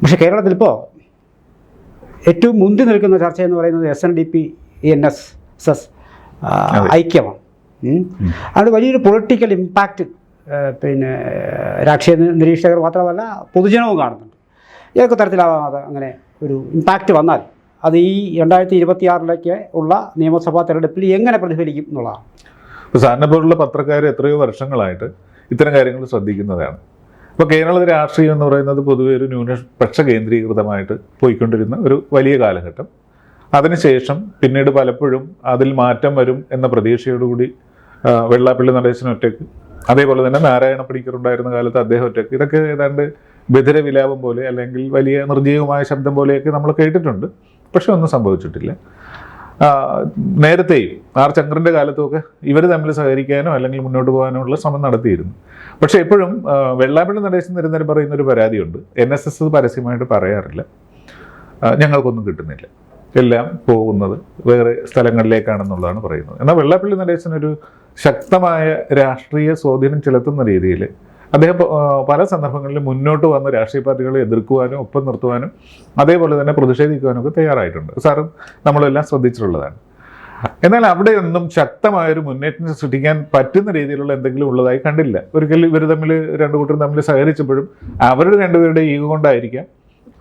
പക്ഷെ കേരളത്തിൽ ഇപ്പോൾ ഏറ്റവും മുന്തി നിൽക്കുന്ന ചർച്ച എന്ന് പറയുന്നത് S N D P N S S S ഐക്യമാണ്. അതുകൊണ്ട് വലിയൊരു പൊളിറ്റിക്കൽ ഇമ്പാക്റ്റ് പിന്നെ രാഷ്ട്രീയ നിരീക്ഷകർ മാത്രമല്ല പൊതുജനവും കാണുന്നുണ്ട്. ഏതൊക്കെ തരത്തിലാവാം അത് അങ്ങനെ ഒരു ഇമ്പാക്റ്റ് വന്നാൽ? അത് ഈ രണ്ടായിരത്തി ഇരുപത്തി ആറിലേക്ക് ഉള്ള നിയമസഭാ തെരഞ്ഞെടുപ്പിൽ എങ്ങനെ പ്രതിഫലിക്കും എന്നുള്ളതാണ്. ഇപ്പോൾ സാറിനെ പോലുള്ള പത്രക്കാർ എത്രയോ വർഷങ്ങളായിട്ട് ഇത്തരം കാര്യങ്ങൾ ശ്രദ്ധിക്കുന്നതാണ്. ഇപ്പോൾ കേരള രാഷ്ട്രീയം എന്ന് പറയുന്നത് പൊതുവെ ഒരു ന്യൂനപക്ഷ കേന്ദ്രീകൃതമായിട്ട് പോയിക്കൊണ്ടിരുന്ന ഒരു വലിയ കാലഘട്ടം. അതിനുശേഷം പിന്നീട് പലപ്പോഴും അതിൽ മാറ്റം വരും എന്ന പ്രതീക്ഷയോടുകൂടി വെള്ളാപ്പള്ളി നടേശൻ ഒറ്റയ്ക്ക് അതേപോലെ തന്നെ നാരായണ പണിക്കർ ഉണ്ടായിരുന്ന കാലത്ത് അദ്ദേഹം ഒറ്റയ്ക്ക്. ഇതൊക്കെ ഏതാണ്ട് ബധിര വിലാപം പോലെ അല്ലെങ്കിൽ വലിയ നിർജീവമായ ശബ്ദം പോലെയൊക്കെ നമ്മൾ കേട്ടിട്ടുണ്ട്. പക്ഷെ ഒന്നും സംഭവിച്ചിട്ടില്ല. നേരത്തെയും ആർ ചന്ദ്രന്റെ കാലത്തുമൊക്കെ ഇവർ തമ്മിൽ സഹകരിക്കാനോ അല്ലെങ്കിൽ മുന്നോട്ട് പോകാനോ ഉള്ള ശ്രമം നടത്തിയിരുന്നു. പക്ഷേ എപ്പോഴും വെള്ളാപ്പള്ളി നടേശൻ നിരന്തരം പറയുന്ന ഒരു പരാതിയുണ്ട്. എൻ എസ് എസ് പരസ്യമായിട്ട് പറയാറില്ല. ഞങ്ങൾക്കൊന്നും കിട്ടുന്നില്ല. എല്ലാം പോകുന്നത് വേറെ സ്ഥലങ്ങളിലേക്കാണെന്നുള്ളതാണ് പറയുന്നത്. എന്നാൽ വെള്ളാപ്പള്ളി നടേശൻ ഒരു ശക്തമായ രാഷ്ട്രീയ സ്വാധീനം ചെലുത്തുന്ന രീതിയിൽ അദ്ദേഹം പല സന്ദർഭങ്ങളിലും മുന്നോട്ട് വന്ന രാഷ്ട്രീയ പാർട്ടികളെ എതിർക്കുവാനും ഒപ്പം നിർത്തുവാനും അതേപോലെ തന്നെ പ്രതിഷേധിക്കുവാനും ഒക്കെ തയ്യാറായിട്ടുണ്ട്. സാറും നമ്മളെല്ലാം ശ്രദ്ധിച്ചിട്ടുള്ളതാണ്. എന്നാൽ അവിടെയൊന്നും ശക്തമായൊരു മുന്നേറ്റം സൃഷ്ടിക്കാൻ പറ്റുന്ന രീതിയിലുള്ള എന്തെങ്കിലും ഉള്ളതായി കണ്ടില്ല. ഒരിക്കലും ഇവർ തമ്മിൽ രണ്ടു കൂട്ടരും തമ്മിൽ സഹകരിച്ചപ്പോഴും അവരുടെ രണ്ടുപേരുടെ ഈഗോ കൊണ്ടായിരിക്കാം.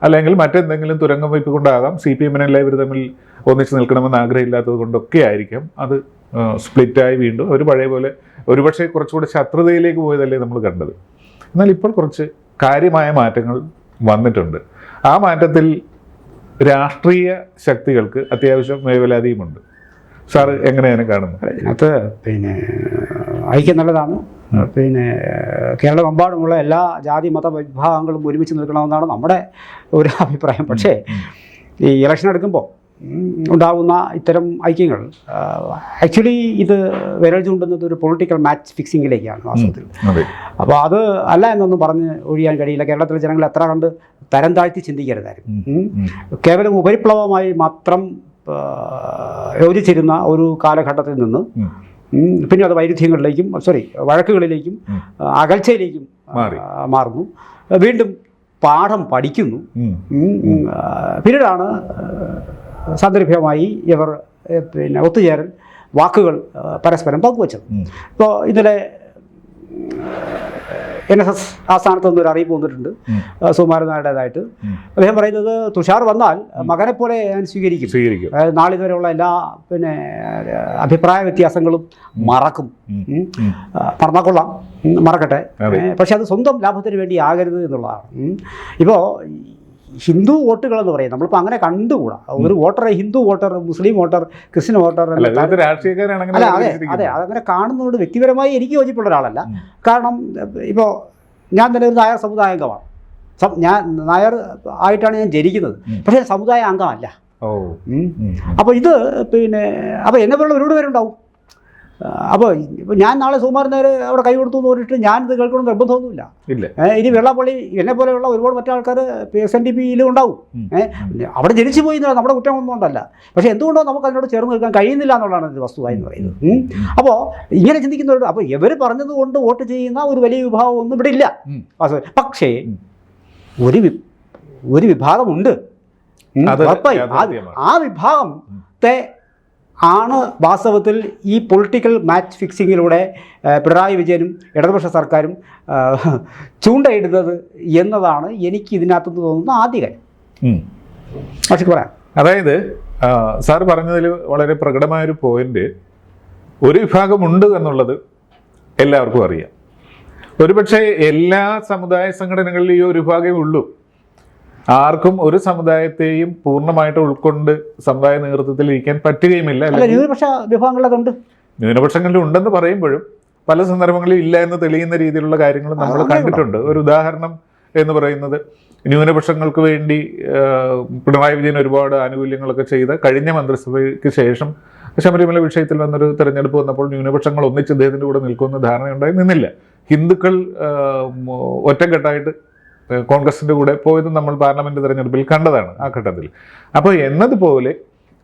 അല്ലെങ്കിൽ മറ്റെന്തെങ്കിലും തുരങ്കം വയ്പ് കൊണ്ടാകാം. സി പി എമ്മിനെല്ലാം ഇവർ തമ്മിൽ ഒന്നിച്ച് നിൽക്കണമെന്ന് ആഗ്രഹമില്ലാത്തത് കൊണ്ടൊക്കെ ആയിരിക്കാം. അത് സ്പ്ലിറ്റായി വീണ്ടും അവർ പഴയ പോലെ ഒരുപക്ഷെ കുറച്ചുകൂടി ശത്രുതയിലേക്ക് പോയതല്ലേ നമ്മൾ കണ്ടത്. എന്നാൽ ഇപ്പോൾ കുറച്ച് കാര്യമായ മാറ്റങ്ങൾ വന്നിട്ടുണ്ട്. ആ മാറ്റത്തിൽ രാഷ്ട്രീയ ശക്തികൾക്ക് അത്യാവശ്യം മേവലാതിയുമുണ്ട് സാർ എങ്ങനെയാണ് കാണുന്നത്? അത് പിന്നെ ഐക്യം നല്ലതാണ്. പിന്നെ കേരളമെമ്പാടുമുള്ള എല്ലാ ജാതി മത വിഭാഗങ്ങളും ഒരുമിച്ച് നിൽക്കണമെന്നാണ് നമ്മുടെ ഒരു അഭിപ്രായം. പക്ഷേ ഈ ഇലക്ഷൻ എടുക്കുമ്പോൾ ഉണ്ടാകുന്ന ഇത്തരം ഐക്യങ്ങൾ. ആക്ച്വലി ഇത് വിരൽ ചൂണ്ടുന്നത് ഒരു പൊളിറ്റിക്കൽ മാച്ച് ഫിക്സിങ്ങിലേക്കാണ് വാസ്തവത്തിൽ. അപ്പോൾ അത്. അല്ല എന്നൊന്നും പറഞ്ഞ് ഒഴിയാൻ കഴിയില്ല. കേരളത്തിലെ ജനങ്ങൾ എത്ര കണ്ട് തരം താഴ്ത്തി ചിന്തിക്കരുതായിരുന്നു. കേവലം ഉപരിപ്ലവമായി മാത്രം യോജിച്ചിരുന്ന ഒരു കാലഘട്ടത്തിൽ നിന്ന് പിന്നെ അത് വൈരുദ്ധ്യങ്ങളിലേക്കും സോറി വഴക്കുകളിലേക്കും അകൽച്ചയിലേക്കും മാറി. മാറുന്നു. വീണ്ടും പാഠം പഠിക്കുന്നു. പിന്നീടാണ് ആ, സാന്ദർഭികമായി ഇവർ പിന്നെ ഒത്തുചേരൽ വാക്കുകൾ പരസ്പരം പങ്കുവച്ചത്. ഇപ്പോൾ ഇന്നലെ എൻ എസ് എസ് ആസ്ഥാനത്ത് നിന്ന് ഒരു അറിയിപ്പ് വന്നിട്ടുണ്ട്. സുകുമാരനായുടേതായിട്ട്. അദ്ദേഹം പറയുന്നത് തുഷാർ വന്നാൽ മകനെ പോലെ ഞാൻ സ്വീകരിക്കും. സ്വീകരിക്കും. അതായത് നാളിതുവരെയുള്ള എല്ലാ പിന്നെ അഭിപ്രായ വ്യത്യാസങ്ങളും മറക്കും. പറഞ്ഞാൽ ഉം, മറക്കട്ടെ. പക്ഷെ അത് സ്വന്തം ലാഭത്തിന് വേണ്ടി ആകരുത് എന്നുള്ളതാണ്. ഇപ്പോൾ ഹിന്ദു വോട്ടുകൾ എന്ന് പറയും നമ്മളിപ്പോൾ അങ്ങനെ കണ്ടുകൂടാ. ഒരു voter Hindu voter Muslim voter Christian voter അല്ല അതെ അതെ. അതങ്ങനെ കാണുന്നതുകൊണ്ട് വ്യക്തിപരമായി എനിക്ക് യോജിപ്പുള്ള ഒരാളല്ല. കാരണം ഇപ്പോൾ ഞാൻ തന്നെ ഒരു നായർ സമുദായ അംഗമാണ്. ഞാൻ നായർ ആയിട്ടാണ് ഞാൻ ജനിക്കുന്നത്. പക്ഷേ സമുദായ അംഗമല്ല. അപ്പോൾ ഇത് പിന്നെ അപ്പോൾ എന്നെ പോലുള്ള ഒരുപാട് പേരുണ്ടാവും. അപ്പോൾ ഇപ്പോൾ ഞാൻ നാളെ സുകുമാരൻ നേരെ അവിടെ കൈ കൊടുത്തു എന്ന് പറഞ്ഞിട്ട് ഞാനിത് കേൾക്കണം നിർബന്ധമൊന്നുമില്ല. ഇല്ല. ഇനി വെള്ളാപ്പള്ളി എന്നെ പോലെയുള്ള ഒരുപാട് മറ്റാൾക്കാർ എസ് എൻ ഡി പിയിലും ഉണ്ടാവും. അവിടെ ജനിച്ചു പോയി എന്നുള്ള നമ്മുടെ കുറ്റമൊന്നും കൊണ്ടല്ല. പക്ഷേ എന്തുകൊണ്ടോ നമുക്ക് അതിനോട് ചേർന്ന് നിൽക്കാൻ കഴിയുന്നില്ല എന്നുള്ളതാണ് ഒരു വസ്തുത എന്ന് പറയുന്നത്. അപ്പോൾ ഇങ്ങനെ ചിന്തിക്കുന്നവരോട് അപ്പോൾ ഇവർ പറഞ്ഞത് കൊണ്ട് വോട്ട് ചെയ്യുന്ന ഒരു വലിയ വിഭാഗം ഒന്നും ഇവിടെ ഇല്ല. പക്ഷേ ഒരു വി- ഒരു വിഭാഗമുണ്ട്. ആ വിഭാഗത്തെ ആണ് വാസ്തവത്തിൽ ഈ പൊളിറ്റിക്കൽ മാച്ച് ഫിക്സിങ്ങിലൂടെ പിണറായി വിജയനും ഇടതുപക്ഷ സർക്കാരും ചൂണ്ടയിടുന്നത് എന്നതാണ് എനിക്ക് ഇതിനകത്തുനിന്ന് തോന്നുന്ന ആദ്യ കാര്യം. പക്ഷേ പറയാം. അതായത് സാർ പറഞ്ഞതിൽ വളരെ പ്രകടമായൊരു പോയിന്റ് ഒരു വിഭാഗമുണ്ട് എന്നുള്ളത് എല്ലാവർക്കും അറിയാം. ഒരുപക്ഷെ എല്ലാ സമുദായ സംഘടനകളിലും ഈ ഒരു വിഭാഗമേ ഉള്ളൂ. ആർക്കും ഒരു സമുദായത്തെയും പൂർണമായിട്ട് ഉൾക്കൊണ്ട് സമുദായ നേതൃത്വത്തിൽ ഇരിക്കാൻ പറ്റുകയുമില്ല ന്യൂനപക്ഷ ഉണ്ട്. ന്യൂനപക്ഷങ്ങളിൽ ഉണ്ടെന്ന് പറയുമ്പോഴും പല സന്ദർഭങ്ങളിലും ഇല്ല എന്ന് തെളിയുന്ന രീതിയിലുള്ള കാര്യങ്ങൾ നമ്മൾ കണ്ടിട്ടുണ്ട്. ഒരു ഉദാഹരണം എന്ന് പറയുന്നത് ന്യൂനപക്ഷങ്ങൾക്ക് വേണ്ടി പിണറായി വിജയൻ ഒരുപാട് ആനുകൂല്യങ്ങളൊക്കെ ചെയ്ത കഴിഞ്ഞ മന്ത്രിസഭയ്ക്ക് ശേഷം ശബരിമല വിഷയത്തിൽ വന്നൊരു തെരഞ്ഞെടുപ്പ് വന്നപ്പോൾ ന്യൂനപക്ഷങ്ങൾ ഒന്നിച്ച് ഇദ്ദേഹത്തിന്റെ കൂടെ നിൽക്കുമെന്ന് ധാരണയുണ്ടായി നിന്നില്ല. ഹിന്ദുക്കൾ ഒറ്റക്കെട്ടായിട്ട് ആ, കോൺഗ്രസിന്റെ കൂടെ പോയത് നമ്മൾ പാർലമെന്റ് തെരഞ്ഞെടുപ്പിൽ കണ്ടതാണ് ആ ഘട്ടത്തിൽ. അപ്പോൾ എന്നതുപോലെ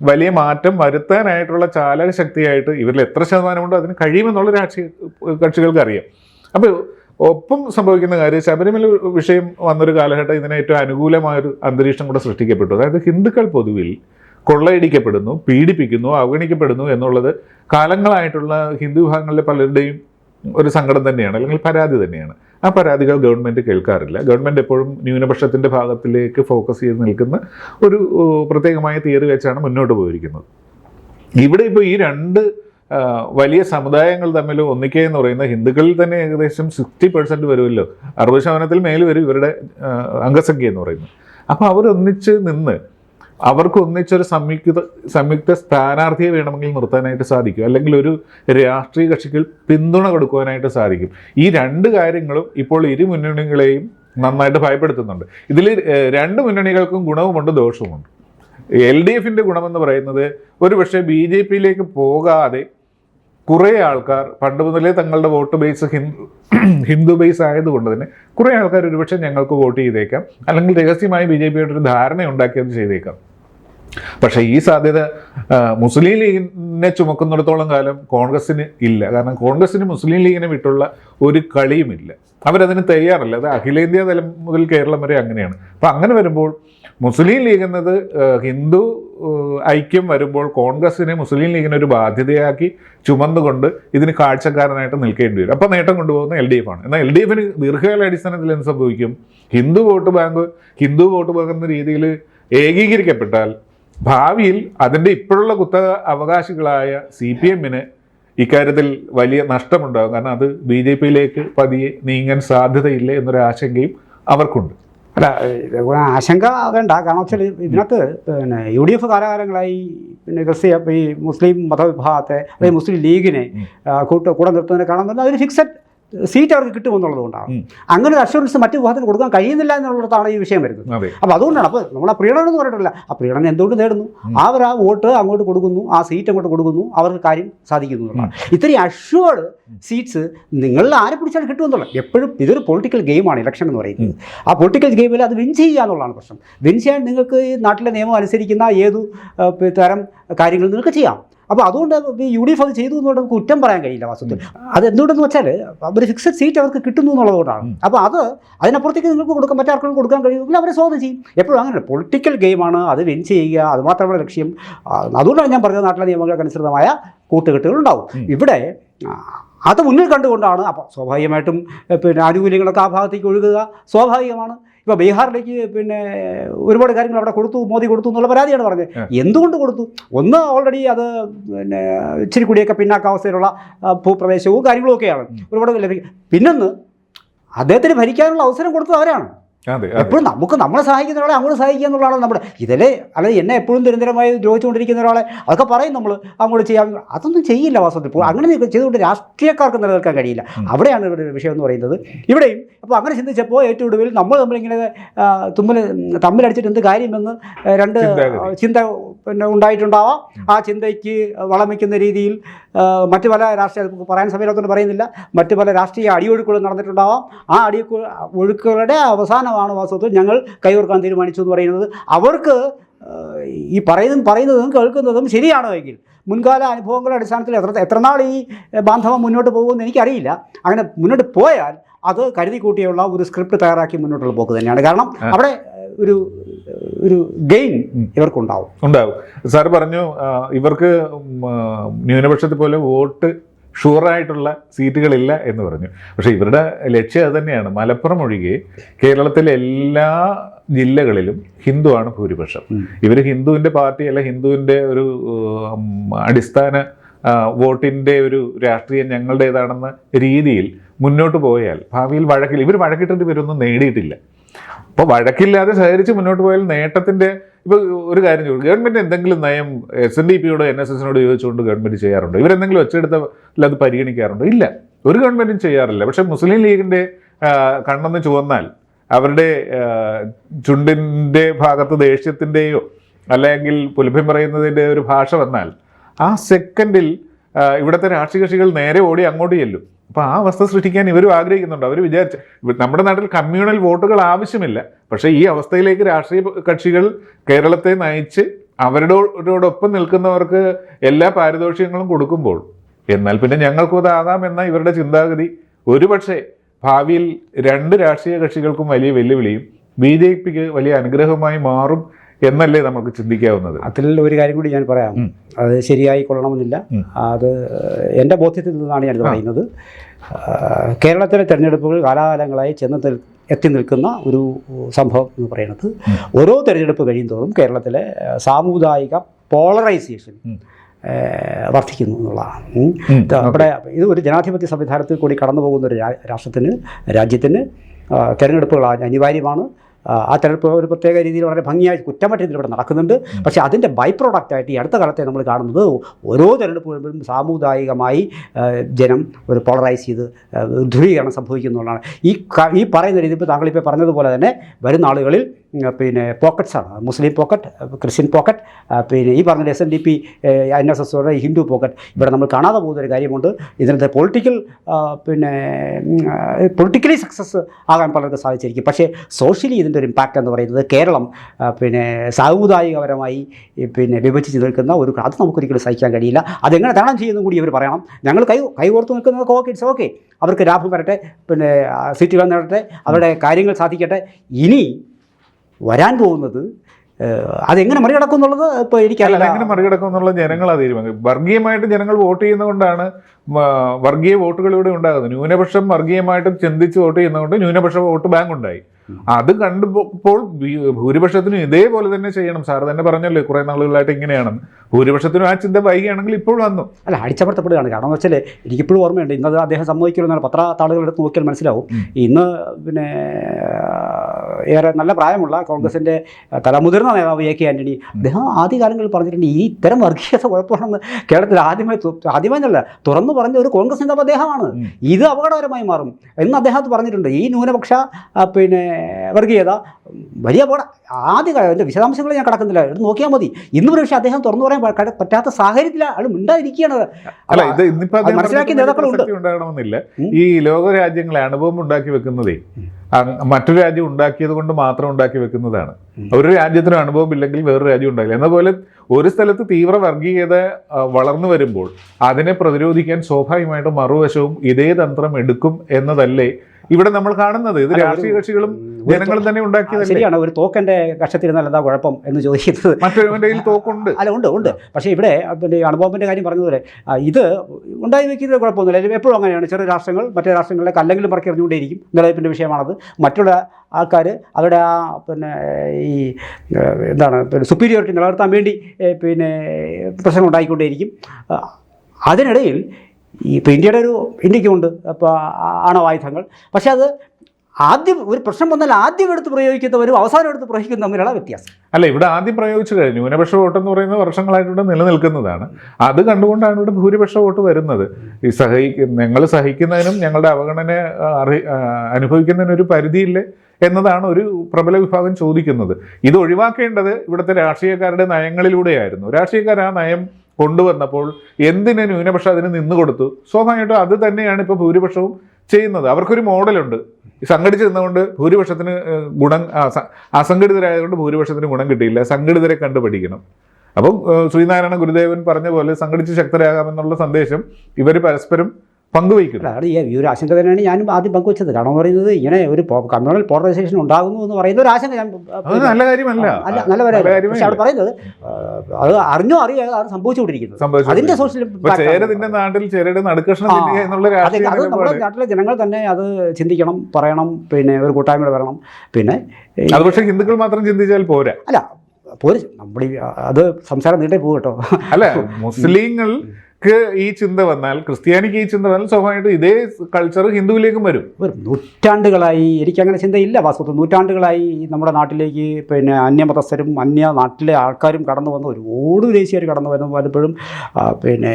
വലിയ മാറ്റം വരുത്താനായിട്ടുള്ള ചാലക ശക്തിയായിട്ട് ഇവരിൽ എത്ര ശതമാനമുണ്ടോ അതിന് കഴിയുമെന്നുള്ള രാഷ്ട്രീയ കക്ഷികൾക്ക് അറിയാം. അപ്പോൾ ഒപ്പം സംഭവിക്കുന്ന കാര്യം ശബരിമല വിഷയം വന്നൊരു കാലഘട്ടം ഇതിന് ഏറ്റവും അനുകൂലമായൊരു അന്തരീക്ഷം കൂടെ സൃഷ്ടിക്കപ്പെട്ടു. അതായത് ഹിന്ദുക്കൾ പൊതുവിൽ കൊള്ളയടിക്കപ്പെടുന്നു പീഡിപ്പിക്കുന്നു അവഗണിക്കപ്പെടുന്നു എന്നുള്ളത് കാലങ്ങളായിട്ടുള്ള ഹിന്ദു വിഭാഗങ്ങളിലെ പലരുടെയും ഒരു സങ്കടം തന്നെയാണ് അല്ലെങ്കിൽ പരാതി തന്നെയാണ്. ആ പരാതികൾ ഗവൺമെന്റ് കേൾക്കാറില്ല. ഗവൺമെന്റ് എപ്പോഴും ന്യൂനപക്ഷത്തിന്റെ ഭാഗത്തിലേക്ക് ഫോക്കസ് ചെയ്ത് നിൽക്കുന്ന ഒരു പ്രത്യേകമായ തിയറി വെച്ചാണ് മുന്നോട്ട് പോയിരിക്കുന്നത്. ഇവിടെ ഇപ്പോൾ ഈ രണ്ട് വലിയ സമുദായങ്ങൾ തമ്മിൽ ഒന്നിക്കുക എന്ന് പറയുന്ന ഹിന്ദുക്കളിൽ തന്നെ ഏകദേശം സിക്സ്റ്റി പെർസെന്റ് വരുമല്ലോ. അറുപത് ശതമാനത്തിൽ മേൽ വരും ഇവരുടെ അംഗസംഖ്യ എന്ന് പറയുന്നത്. അപ്പോൾ അവരൊന്നിച്ച് നിന്ന് അവർക്ക് ഒന്നിച്ചൊരു സംയുക്ത സംയുക്ത സ്ഥാനാർത്ഥിയെ വേണമെങ്കിൽ നിർത്താനായിട്ട് സാധിക്കും. അല്ലെങ്കിൽ ഒരു രാഷ്ട്രീയ കക്ഷിക്ക് പിന്തുണ കൊടുക്കുവാനായിട്ട് സാധിക്കും. ഈ രണ്ട് കാര്യങ്ങളും ഇപ്പോൾ ഇരു മുന്നണികളെയും നന്നായിട്ട് ഭയപ്പെടുത്തുന്നുണ്ട്. ഇതിൽ രണ്ട് മുന്നണികൾക്കും ഗുണവുമുണ്ട് ദോഷവുമുണ്ട്. എൽ ഡി എഫിന്റെ ഗുണമെന്ന് പറയുന്നത് ഒരു പക്ഷേ ബി ജെ പിയിലേക്ക് പോകാതെ കുറേ ആൾക്കാർ പണ്ട് മുതലേ തങ്ങളുടെ vote base Hindu Hindu base ആയതുകൊണ്ട് തന്നെ കുറേ ആൾക്കാർ ഒരുപക്ഷെ ഞങ്ങൾക്ക് വോട്ട് ചെയ്തേക്കാം. അല്ലെങ്കിൽ രഹസ്യമായി ബി ജെ പിയുടെ ഒരു ധാരണ ഉണ്ടാക്കിയത് ചെയ്തേക്കാം. പക്ഷേ ഈ സാധ്യത മുസ്ലിം ലീഗിനെ ചുമക്കുന്നിടത്തോളം കാലം കോൺഗ്രസ്സിന് ഇല്ല. കാരണം കോൺഗ്രസ്സിന് മുസ്ലിം ലീഗിനെ വിട്ടുള്ള ഒരു കളിയുമില്ല. അവരതിന് തയ്യാറല്ല. അത് അഖിലേന്ത്യാ തലം മുതൽ കേരളം വരെ അങ്ങനെയാണ്. അപ്പം അങ്ങനെ വരുമ്പോൾ മുസ്ലിം ലീഗ് എന്നത് ഹിന്ദു ഐക്യം വരുമ്പോൾ കോൺഗ്രസ്സിനെ മുസ്ലിം ലീഗിനെ ഒരു ബാധ്യതയാക്കി ചുമന്നുകൊണ്ട് ഇതിന് കാഴ്ചക്കാരനായിട്ട് നിൽക്കേണ്ടി വരും. അപ്പോൾ നേട്ടം കൊണ്ടുപോകുന്ന എൽ ഡി എഫ് ആണ്. എന്നാൽ എൽ ഡി എഫിന് ദീർഘകാല അടിസ്ഥാനത്തിൽ എന്ത് സംഭവിക്കും? Hindu vote bank Hindu vote bank എന്ന രീതിയിൽ ഏകീകരിക്കപ്പെട്ടാൽ ഭാവിയിൽ അതിന്റെ ഇപ്പോഴുള്ള കുത്തക അവകാശികളായ സി പി എമ്മിന് ഇക്കാര്യത്തിൽ വലിയ നഷ്ടമുണ്ടാകും. കാരണം അത് ബി ജെ പിയിലേക്ക് പതിയെ നീങ്ങാൻ സാധ്യതയില്ല എന്നൊരു ആശങ്കയും അവർക്കുണ്ട്. അല്ല ആശങ്ക വേണ്ട. കാരണം വെച്ചാൽ ഇതിനകത്ത് പിന്നെ യു ഡി എഫ് കാലകാലങ്ങളായി പിന്നെ ക്രിസ്ത്യ ഈ മുസ്ലിം മതവിഭാഗത്തെ അല്ലെങ്കിൽ മുസ്ലിം ലീഗിനെ കൂട്ട് കൂടെ നിർത്തുന്നതിനെ പറഞ്ഞാൽ അതിന് ഫിക്സഡ് സീറ്റ് അവർക്ക് കിട്ടുമെന്നുള്ളത് കൊണ്ടാണ് അങ്ങനെ ഒരു അഷുറൻസ് മറ്റു വിഭാഗത്തിന് കൊടുക്കാൻ കഴിയുന്നില്ല എന്നുള്ളതാണ് ഈ വിഷയം വരുന്നത്. അപ്പോൾ അതുകൊണ്ടാണ് അപ്പോൾ നമ്മൾ ആ പ്രീണനം എന്ന് പറഞ്ഞിട്ടില്ല ആ പ്രീണനം എന്തുകൊണ്ട് നേടുന്നു? അവർ ആ വോട്ട് അങ്ങോട്ട് കൊടുക്കുന്നു ആ സീറ്റ് അങ്ങോട്ട് കൊടുക്കുന്നു അവർക്ക് കാര്യം സാധിക്കുന്നു എന്നുള്ളതാണ്. ഇത്രയും അഷ്വേർഡ് സീറ്റ്സ് നിങ്ങളിൽ ആരെ പിടിച്ചാൽ കിട്ടുമെന്നുള്ളത്. എപ്പോഴും ഇതൊരു പൊളിറ്റിക്കൽ ഗെയിമാണ് ഇലക്ഷൻ എന്ന് പറയുന്നത്. ആ പൊളിറ്റിക്കൽ ഗെയിമിൽ അത് വിൻ ചെയ്യുക എന്നുള്ളതാണ് പ്രശ്നം. വിൻ ചെയ്യാൻ നിങ്ങൾക്ക് ഈ നാട്ടിലെ നിയമം അനുസരിക്കുന്ന ഏതു തരം കാര്യങ്ങൾ നിങ്ങൾക്ക് ചെയ്യാം. അപ്പോൾ അതുകൊണ്ട് ഈ യു ഡി എഫ് അത് ചെയ്തു എന്നുകൊണ്ട് നമുക്ക് കുറ്റം പറയാൻ കഴിയില്ല വാസ്തവത്തിൽ. അത് എന്തുകൊണ്ടെന്ന് വെച്ചാൽ അവർ ഫിക്സഡ് സീറ്റ് അവർക്ക് കിട്ടുന്നു എന്നുള്ളതുകൊണ്ടാണ്. അപ്പോൾ അത് അതിനപ്പുറത്തേക്ക് നിങ്ങൾക്ക് കൊടുക്കാൻ മറ്റാർക്കും കൊടുക്കാൻ കഴിയുമെങ്കിൽ അവരെ സ്വാഗതം ചെയ്യും. എപ്പോഴും അങ്ങനെ പൊളിറ്റിക്കൽ ഗെയിമാണ് അത് വിൻ ചെയ്യുക. അത് മാത്രമാണ് ലക്ഷ്യം. അതുകൊണ്ടാണ് ഞാൻ പറഞ്ഞത് നാട്ടിലെ നിയമങ്ങൾക്ക് അനുസൃതമായ കൂട്ടുകെട്ടുകൾ ഉണ്ടാവും. ഇവിടെ അത് മുന്നിൽ കണ്ടുകൊണ്ടാണ് അപ്പോൾ സ്വാഭാവികമായിട്ടും പിന്നെ ആനുകൂല്യങ്ങളൊക്കെ ആ ഭാഗത്തേക്ക് ഒഴുകുക. സ്വാഭാവികമാണ്. ഇപ്പോൾ ബീഹാറിലേക്ക് പിന്നെ ഒരുപാട് കാര്യങ്ങൾ അവിടെ കൊടുത്തു മോദി കൊടുത്തു എന്നുള്ള പരാതിയാണ് പറഞ്ഞത്. എന്തുകൊണ്ട് കൊടുത്തു? ഒന്ന് ഓൾറെഡി അത് പിന്നെ ഇച്ചിരി കൂടിയൊക്കെ പിന്നാക്കാവസ്ഥയിലുള്ള ഭൂപ്രദേശവും കാര്യങ്ങളും ഒക്കെയാണ്. ഒരുപാട് ലഭിക്കും പിന്നൊന്ന് അദ്ദേഹത്തിന് ഭരിക്കാനുള്ള അവസരം കൊടുത്തത് അവരാണ്. എപ്പോഴും നമുക്ക് നമ്മളെ സഹായിക്കുന്ന ഒരാളെ അങ്ങോട്ട് സഹായിക്കുക എന്നുള്ളതാണ് നമ്മുടെ ഇതിലെ അല്ലെങ്കിൽ എന്നെ എപ്പോഴും നിരന്തരമായി ദ്രോഹിച്ചുകൊണ്ടിരിക്കുന്ന ഒരാളെ അതൊക്കെ പറയും നമ്മൾ അങ്ങോട്ട് ചെയ്യാം. അതൊന്നും ചെയ്യില്ല വാസ്തവത്തിൽ. ഇപ്പോൾ അങ്ങനെ ചെയ്തുകൊണ്ട് രാഷ്ട്രീയക്കാർക്ക് നിലനിൽക്കാൻ കഴിയില്ല. അവിടെയാണ് ഇവിടെ വിഷയം എന്ന് പറയുന്നത്. ഇവിടെയും അപ്പോൾ അങ്ങനെ ചിന്തിച്ചപ്പോൾ ഏറ്റവും ഒടുവിൽ നമ്മൾ തമ്മിലിങ്ങനെ ആ, തുമ്മിൽ തമ്മിലടിച്ചിട്ട് എന്ത് കാര്യമെന്ന് രണ്ട് ചിന്ത പിന്നെ ഉണ്ടായിട്ടുണ്ടാവാം. ആ ചിന്തയ്ക്ക് വളമിക്കുന്ന രീതിയിൽ മറ്റു പല രാഷ്ട്രീയ പറയാൻ സമയത്തൊന്നും പറയുന്നില്ല. മറ്റു പല രാഷ്ട്രീയ അടിയൊഴുക്കുകളും നടന്നിട്ടുണ്ടാവാം. ആ അടി ഒഴുക്കുകളുടെ അവസാനമാണ് വാസ്തവത്തിൽ ഞങ്ങൾ കൈകോർക്കാൻ തീരുമാനിച്ചു എന്ന് പറയുന്നത്. അവർക്ക് ഈ പറയുന്നതും പറയുന്നതും കേൾക്കുന്നതും ശരിയാണോ എങ്കിൽ മുൻകാല അനുഭവങ്ങളുടെ അടിസ്ഥാനത്തിൽ എത്ര എത്രനാൾ ഈ ബാന്ധവം മുന്നോട്ട് പോകുമെന്ന് എനിക്കറിയില്ല. അങ്ങനെ മുന്നോട്ട് പോയാൽ അത് കരുതി കൂട്ടിയുള്ള ഒരു സ്ക്രിപ്റ്റ് തയ്യാറാക്കി മുന്നോട്ടുള്ള പോക്ക് തന്നെയാണ്. കാരണം അവിടെ ഒരു ഒരു ഗെയിൻ ഇവർക്കുണ്ടാവും. ഉണ്ടാവും. സാർ പറഞ്ഞു ഇവർക്ക് ന്യൂനപക്ഷത്തെ പോലെ വോട്ട് ഷുവറായിട്ടുള്ള സീറ്റുകളില്ല എന്ന് പറഞ്ഞു. പക്ഷേ ഇവരുടെ ലക്ഷ്യം അത് തന്നെയാണ്. മലപ്പുറം ഒഴികെ കേരളത്തിലെ എല്ലാ ജില്ലകളിലും ഹിന്ദുവാണ് ഭൂരിപക്ഷം. ഇവർ ഹിന്ദുവിന്റെ പാർട്ടി അല്ല ഹിന്ദുവിന്റെ ഒരു അടിസ്ഥാന വോട്ടിന്റെ ഒരു രാഷ്ട്രീയം ഞങ്ങളുടേതാണെന്ന രീതിയിൽ മുന്നോട്ട് പോയാൽ ഭാവിയിൽ വഴക്കിൽ ഇവർ വഴക്കിട്ടിട്ട് ഇവരൊന്നും നേടിയിട്ടില്ല. അപ്പോൾ വഴക്കില്ലാതെ സഹകരിച്ച് മുന്നോട്ട് പോയാൽ നേട്ടത്തിന്റെ ഇപ്പോൾ ഒരു കാര്യം ചോദിക്കും. ഗവൺമെന്റ് എന്തെങ്കിലും നയം എസ് എൻ ഡി പിയോട് എൻ എസ് എസിനോട് ചോദിച്ചുകൊണ്ട് ഗവൺമെന്റ് ചെയ്യാറുണ്ടോ? ഇവരെന്തെങ്കിലും ഒച്ചെടുത്ത അത് പരിഗണിക്കാറുണ്ടോ? ഇല്ല. ഒരു ഗവൺമെന്റും ചെയ്യാറില്ല. പക്ഷേ മുസ്ലിം ലീഗിന്റെ കണ്ണെന്ന് ചുവന്നാൽ അവരുടെ ചുണ്ടിന്റെ ഭാഗത്ത് ദേഷ്യത്തിന്റെയോ അല്ലെങ്കിൽ പുലഭ്യം പറയുന്നതിന്റെ ഒരു ഭാഷ വന്നാൽ ആ സെക്കൻഡിൽ ഇവിടുത്തെ രാഷ്ട്രീയ കക്ഷികൾ നേരെ ഓടി അങ്ങോട്ട് ചെല്ലും. അപ്പോൾ ആ അവസ്ഥ സൃഷ്ടിക്കാൻ ഇവരും ആഗ്രഹിക്കുന്നുണ്ട്. അവർ വിചാരിച്ച നമ്മുടെ നാട്ടിൽ കമ്മ്യൂണൽ വോട്ടുകൾ ആവശ്യമില്ല. പക്ഷേ ഈ അവസ്ഥയിലേക്ക് രാഷ്ട്രീയ കക്ഷികൾ കേരളത്തെ നയിച്ച് അവരോടൊപ്പം നിൽക്കുന്നവർക്ക് എല്ലാ പാരിതോഷികങ്ങളും കൊടുക്കുമ്പോൾ എന്നാൽ പിന്നെ ഞങ്ങൾക്കും അതാകാം എന്ന ഇവരുടെ ചിന്താഗതി. ഒരുപക്ഷെ ഭാവിയിൽ രണ്ട് രാഷ്ട്രീയ കക്ഷികൾക്കും വലിയ വെല്ലുവിളിയും ബി ജെ പിക്ക് വലിയ അനുഗ്രഹമായി മാറും എന്നല്ലേ നമുക്ക് ചിന്തിക്കാവുന്നത്? അതിൽ ഒരു കാര്യം കൂടി ഞാൻ പറയാം. അത് ശരിയായി കൊള്ളണമെന്നില്ല. അത് എന്റെ ബോധ്യത്തിൽ നിന്നാണ് ഞാൻ പറയുന്നത്. കേരളത്തിലെ തിരഞ്ഞെടുപ്പുകൾ കാലാകാലങ്ങളായി ചെന്ന് എത്തി നിൽക്കുന്ന ഒരു സംഭവം എന്ന് പറയുന്നത് ഓരോ തിരഞ്ഞെടുപ്പ് കഴിയും തോറും കേരളത്തിലെ സാമുദായിക പോളറൈസേഷൻ വർദ്ധിക്കുന്നു എന്നുള്ളതാണ്. ഉം, ഇത് നമ്മുടെ ഇത് ഒരു ജനാധിപത്യ സംവിധാനത്തിൽ കൂടി കടന്നു പോകുന്ന ഒരു രാഷ്ട്രത്തിന് രാജ്യത്തിന് തെരഞ്ഞെടുപ്പുകൾ അനിവാര്യമാണ്. ആ, തിരഞ്ഞെടുപ്പ് ഒരു പ്രത്യേക രീതിയിൽ വളരെ ഭംഗിയായി കുറ്റമറ്റ രീതിയിൽ ഇവിടെ നടക്കുന്നുണ്ട്. പക്ഷേ അതിന്റെ ബൈ പ്രോഡക്റ്റായിട്ട് ഈ അടുത്ത കാലത്തെ നമ്മൾ കാണുന്നത് ഓരോ തെരഞ്ഞെടുപ്പ് വരുമ്പോഴും സാമുദായികമായി ജനം ഒരു പോളറൈസ് ചെയ്ത് ധ്രുവീകരണം സംഭവിക്കുന്നുള്ളതാണ് ഈ ഈ പറയുന്ന രീതി ഇപ്പോൾ താങ്കളിപ്പോൾ പറഞ്ഞതുപോലെ തന്നെ വരുന്ന ആളുകളിൽ പിന്നെ പോക്കറ്റ്സാണ് മുസ്ലിം പോക്കറ്റ് ക്രിസ്ത്യൻ പോക്കറ്റ് പിന്നെ ഈ പറഞ്ഞ S N D P N S S Hindu pocket ഇവിടെ നമ്മൾ കാണാതെ പോകുന്ന ഒരു കാര്യമുണ്ട്. ഇതിനകത്ത് പൊളിറ്റിക്കൽ പിന്നെ പൊളിറ്റിക്കലി സക്സസ് ആകാൻ പലർക്കും സാധിച്ചിരിക്കും. പക്ഷേ സോഷ്യലി ഇതിന്റെ ഒരു ഇമ്പാക്റ്റ് എന്ന് പറയുന്നത് കേരളം പിന്നെ സാമുദായികപരമായി പിന്നെ വിഭജിച്ച് നിൽക്കുന്ന ഒരു അത് നമുക്കൊരിക്കലും സഹിക്കാൻ കഴിയില്ല. അതെങ്ങനെ തരണം ചെയ്യുന്നതും കൂടി ഇവർ പറയണം. ഞങ്ങൾ കൈ കൈകോർത്ത് നിൽക്കുന്നത് ഓക്കെ ഇറ്റ്സ് ഓക്കെ അവർക്ക് ലാഭം വരട്ടെ പിന്നെ സീറ്റുകൾ നേടട്ടെ അവരുടെ കാര്യങ്ങൾ സാധിക്കട്ടെ. ഇനി വരാൻ പോകുന്നത് അതെങ്ങനെ മറികടക്കും എന്നുള്ളത് ഇപ്പോൾ എനിക്കറിയില്ല. എങ്ങനെ മറികടക്കും എന്നുള്ള ജനങ്ങളാ തീരുമാനിക്കും വർഗീയമായിട്ട് ജനങ്ങൾ വോട്ട് ചെയ്യുന്നതുകൊണ്ടാണ് വർഗീയ വോട്ടുകൾ ഇവിടെ ഉണ്ടാകുന്നത്. ന്യൂനപക്ഷം വർഗീയമായിട്ട് ചിന്തിച്ച് വോട്ട് ചെയ്യുന്നതുകൊണ്ട് ന്യൂനപക്ഷ വോട്ട് ബാങ്ക് ഉണ്ടായി അത് കണ്ടപ്പോൾ ഭൂരിപക്ഷത്തിനും ഇതേപോലെ തന്നെ ചെയ്യണം. സാർ തന്നെ പറഞ്ഞല്ലേ കുറെ നാളുകളായിട്ട് ഇങ്ങനെയാണെന്ന് ഭൂരിപക്ഷത്തിനും ആ ചിന്ത വൈകിയാണെങ്കിൽ ഇപ്പോൾ വന്നു. അല്ല അടിച്ചമർത്തപ്പെടുകയാണ്. കാരണം എന്ന് വെച്ചാൽ എനിക്കിപ്പോഴും ഓർമ്മയുണ്ട്. ഇന്നത് അദ്ദേഹം സമ്മതിക്കുമെന്നാണ് പത്ര താളുകളെടുത്ത് നോക്കിയാൽ മനസ്സിലാവും. ഇന്ന് പിന്നെ ഏറെ നല്ല പ്രായമുള്ള കോൺഗ്രസിന്റെ തലമുതിർന്ന നേതാവ് എ കെ ആന്റണി അദ്ദേഹം ആദ്യകാലങ്ങളിൽ പറഞ്ഞിട്ടുണ്ട് ഈ ഇത്തരം വർഗീയത കുഴപ്പമാണെന്ന് കേരളത്തിൽ ആദ്യമായി ആദ്യമായി എന്നല്ല തുറന്നു പറഞ്ഞ ഒരു കോൺഗ്രസ് നേതാവ് അദ്ദേഹമാണ്. ഇത് അപകടകരമായി മാറും എന്ന് അദ്ദേഹം അത് പറഞ്ഞിട്ടുണ്ട്. ഈ ന്യൂനപക്ഷ പിന്നെ വർഗീയത. വലിയ പോട. ആദ്യ അതിന്റെ വിശദാംശങ്ങൾ ഞാൻ കടക്കുന്നില്ല. എടുത്ത് നോക്കിയാൽ മതി. ഇന്ന് പക്ഷേ അദ്ദേഹം തുറന്നു പറയാൻ പറ്റാത്ത സാഹചര്യത്തിലാണ് ആൾ മിണ്ടാതിരിക്കുകയാണ്. ഇത് മനസ്സിലാക്കിയ നേതാക്കളുണ്ട്. ഉണ്ടാകണമെന്നില്ല. ഈ ലോക രാജ്യങ്ങളെ അണുബോംബ് ഉണ്ടാക്കി വെക്കുന്നതേ മറ്റൊരു രാജ്യം ഉണ്ടാക്കിയത് കൊണ്ട് മാത്രം ഉണ്ടാക്കി വെക്കുന്നതാണ്. ഒരു രാജ്യത്തിന് അനുഭവം ഇല്ലെങ്കിൽ വേറൊരു രാജ്യം ഉണ്ടാകില്ല. എന്നപോലെ ഒരു സ്ഥലത്ത് തീവ്ര വർഗീയത വളർന്നു വരുമ്പോൾ അതിനെ പ്രതിരോധിക്കാൻ സ്വാഭാവികമായിട്ടും മറുവശവും ഇതേ തന്ത്രം എടുക്കും എന്നതല്ലേ ഇവിടെ നമ്മൾ കാണുന്നത്. ഇത് രാഷ്ട്രീയ കക്ഷികളും ജനങ്ങളും തന്നെ ഉണ്ടാക്കിയത് ഉണ്ടാക്കിയതല്ലേ ശരിയാണ്. ഒരു തോക്കന്റെ കക്ഷത്തിരുന്നാൽ എന്താ കുഴപ്പം എന്ന് ചോദിക്കുന്നത്. മറ്റൊരുവന്റെ കയ്യിൽ തോക്കുണ്ട്. അല്ല ഉണ്ട് ഉണ്ട്. പക്ഷേ ഇവിടെ പിന്നെ അണുബോംബിന്റെ കാര്യം പറഞ്ഞതുപോലെ ഇത് ഉണ്ടായി വെക്കുന്നത് കുഴപ്പമൊന്നുമില്ല. എപ്പോഴും അങ്ങനെയാണ്. ചെറിയ രാഷ്ട്രങ്ങൾ മറ്റേ രാഷ്ട്രങ്ങളിലേക്ക് കല്ലെങ്കിലും പറക്കി എറിഞ്ഞുകൊണ്ടേയിരിക്കും. നിലനിൽപ്പിന്റെ വിഷയമാണത്. മറ്റുള്ള ആൾക്കാർ അവരുടെ ആ പിന്നെ ഈ എന്താണ് പിന്നെ സുപ്പീരിയോറിറ്റി നിലനിർത്താൻ വേണ്ടി പിന്നെ പ്രശ്നം ഉണ്ടായിക്കൊണ്ടേയിരിക്കും. അതിനിടയിൽ ഈ ഇപ്പോൾ ഇന്ത്യയുടെ ഒരു ഇന്ത്യക്കുമുണ്ട് അപ്പോൾ ആണവായുധങ്ങൾ പക്ഷേ അത് ആദ്യം ഒരു പ്രശ്നം വന്നാൽ ആദ്യം എടുത്ത് പ്രയോഗിക്കുന്നവരും അവസാനം എടുത്ത് പ്രയോഗിക്കുന്ന തമ്മിലുള്ള വ്യത്യാസം. അല്ല ഇവിടെ ആദ്യം പ്രയോഗിച്ചു കഴിഞ്ഞു. ന്യൂനപക്ഷ വോട്ട് എന്ന് പറയുന്നത് വർഷങ്ങളായിട്ട് ഇവിടെ നിലനിൽക്കുന്നതാണ്. അത് കണ്ടുകൊണ്ടാണ് ഇവിടെ ഭൂരിപക്ഷ വോട്ട് വരുന്നത്. ഈ സഹി ഞങ്ങൾ സഹിക്കുന്നതിനും ഞങ്ങളുടെ അവഗണന അറി അനുഭവിക്കുന്നതിനും ഒരു പരിധിയില്ലേ എന്നതാണ് ഒരു പ്രബല വിഭാഗം ചോദിക്കുന്നത്. ഇത് ഒഴിവാക്കേണ്ടത് ഇവിടുത്തെ രാഷ്ട്രീയക്കാരുടെ നയങ്ങളിലൂടെയായിരുന്നു. രാഷ്ട്രീയക്കാർ ആ നയം കൊണ്ടുവന്നപ്പോൾ എന്തിന് ന്യൂനപക്ഷം അതിന് നിന്നുകൊടുത്തു സ്വാഭാവികമായിട്ടും അത് തന്നെയാണ് ഇപ്പോൾ ഭൂരിപക്ഷവും ചെയ്യുന്നത്. അവർക്കൊരു മോഡലുണ്ട്. സംഘടിച്ച് നിന്നുകൊണ്ട് ഭൂരിപക്ഷത്തിന് ഗുണം അസംഘടിതരായതുകൊണ്ട് ഭൂരിപക്ഷത്തിന് ഗുണം കിട്ടിയില്ല. സംഘടിതരെ കണ്ടു പഠിക്കണം അപ്പം ശ്രീനാരായണ ഗുരുദേവൻ പറഞ്ഞ പോലെ സംഘടിച്ച് ശക്തരാകാമെന്നുള്ള സന്ദേശം ഇവർ പരസ്പരം പങ്കുവയ്ക്കുന്നു. അല്ല, അത് ഈ ഒരു ആശങ്ക തന്നെയാണ് ഞാനും ആദ്യം പങ്കുവച്ചത്. കാരണം എന്ന് പറയുന്നത് ഇങ്ങനെ ഒരു കമ്മ്യൂണൽ പോളറൈസേഷൻ ഉണ്ടാകുന്നു എന്ന് പറയുന്ന ഒരു ആശങ്ക ഞാൻ നല്ല കാര്യമല്ല. അല്ല നല്ല പക്ഷെ അവിടെ പറയുന്നത് അത് അറിഞ്ഞോ അറിയാതെ അത് സംഭവിച്ചുകൊണ്ടിരിക്കുന്നത് അതിന്റെ സോഷ്യൽ നാട്ടിൽ ചേരയുടെ നടുക്കഷ്ണം അത് നമ്മുടെ നാട്ടിലെ ജനങ്ങൾ തന്നെ അത് ചിന്തിക്കണം പറയണം പിന്നെ ഒരു കൂട്ടായ്മ വരണം. പിന്നെ അത് പക്ഷെ ഹിന്ദുക്കൾ മാത്രം ചിന്തിച്ചാൽ പോരാ. അല്ല പോലീസ് നമ്മൾ അത് സംസാരം നീണ്ടേ പോകും കേട്ടോ അല്ല മുസ്ലിങ്ങൾക്ക് ഈ ചിന്ത വന്നാൽ ക്രിസ്ത്യാനിക്ക് ഈ ചിന്ത വന്നാൽ സ്വാഭാവികമായിട്ടും ഇതേ കൾച്ചർ ഹിന്ദുവിലേക്കും വരും. വരും നൂറ്റാണ്ടുകളായി എനിക്കങ്ങനെ ചിന്തയില്ല വാസ്തവത്തിൽ നൂറ്റാണ്ടുകളായി നമ്മുടെ നാട്ടിലേക്ക് പിന്നെ അന്യമതസ്ഥരും അന്യ നാട്ടിലെ ആൾക്കാരും കടന്നു വന്ന ഒരുപാട് ദേശീയർ കടന്നു വന്നു പലപ്പോഴും പിന്നെ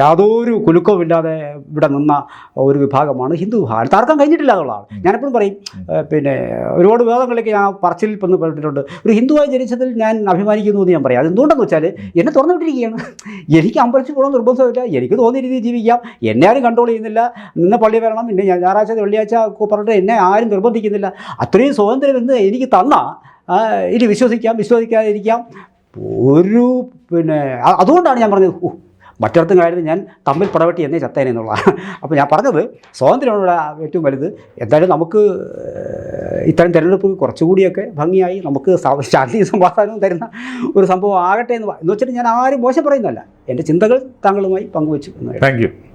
യാതൊരു കുലുക്കവും ഇല്ലാതെ ഇവിടെ നിന്ന ഒരു വിഭാഗമാണ് ഹിന്ദു വിഭാഗം താർക്കാൻ കഴിഞ്ഞിട്ടില്ല എന്നുള്ളതാണ് ഞാനെപ്പോഴും പറയും പിന്നെ ഒരുപാട് വിവാദങ്ങളിലേക്ക് ഞാൻ പറച്ചിൽ ഇപ്പം പറഞ്ഞിട്ടുണ്ട് ഒരു ഹിന്ദുവായി ജനിച്ചതിൽ ഞാൻ അഭിമാനിക്കുന്നു എന്ന് ഞാൻ പറയാം. അതെന്തുകൊണ്ടെന്ന് വെച്ചാൽ എന്നെ തുറന്നു വിട്ടിരിക്കുകയാണ്. എനിക്ക് അമ്പലത്തിൽ പോകണം നിർബന്ധമില്ല എനിക്ക് തോന്നിയ രീതിയിൽ ജീവിക്കാം. എന്നെ ആരും കൺട്രോൾ ചെയ്യുന്നില്ല. നിന്ന് പള്ളി വരണം. പിന്നെ ഞായറാഴ്ച വെള്ളിയാഴ്ച പറഞ്ഞിട്ട് എന്നെ ആരും നിർബന്ധിക്കുന്നില്ല. അത്രയും സ്വാതന്ത്ര്യം എന്ന് എനിക്ക് തന്ന. ഇനി വിശ്വസിക്കാം വിശ്വസിക്കാതിരിക്കാം. ഒരു പിന്നെ അതുകൊണ്ടാണ് ഞാൻ പറഞ്ഞത് "ഓ, മറ്റിടത്തും കാര്യം ഞാൻ തമ്മിൽ പടവെട്ടി എന്നേ ചത്തേനെ അപ്പോൾ ഞാൻ പറഞ്ഞത് സ്വാതന്ത്ര്യമാണ് ഇവിടെ ഏറ്റവും വലുത്. എന്തായാലും നമുക്ക് ഇത്തരം തിരഞ്ഞെടുപ്പ് കുറച്ചുകൂടിയൊക്കെ ഭംഗിയായി നമുക്ക് ശാന്തി സമാധാനവും തരുന്ന ഒരു സംഭവം ആകട്ടെ എന്ന് എന്ന് വെച്ചിട്ട് ഞാൻ ആരും മോശം പറയുന്നതല്ല. എന്റെ ചിന്തകൾ താങ്കളുമായി പങ്കുവച്ചു എന്ന് താങ്ക്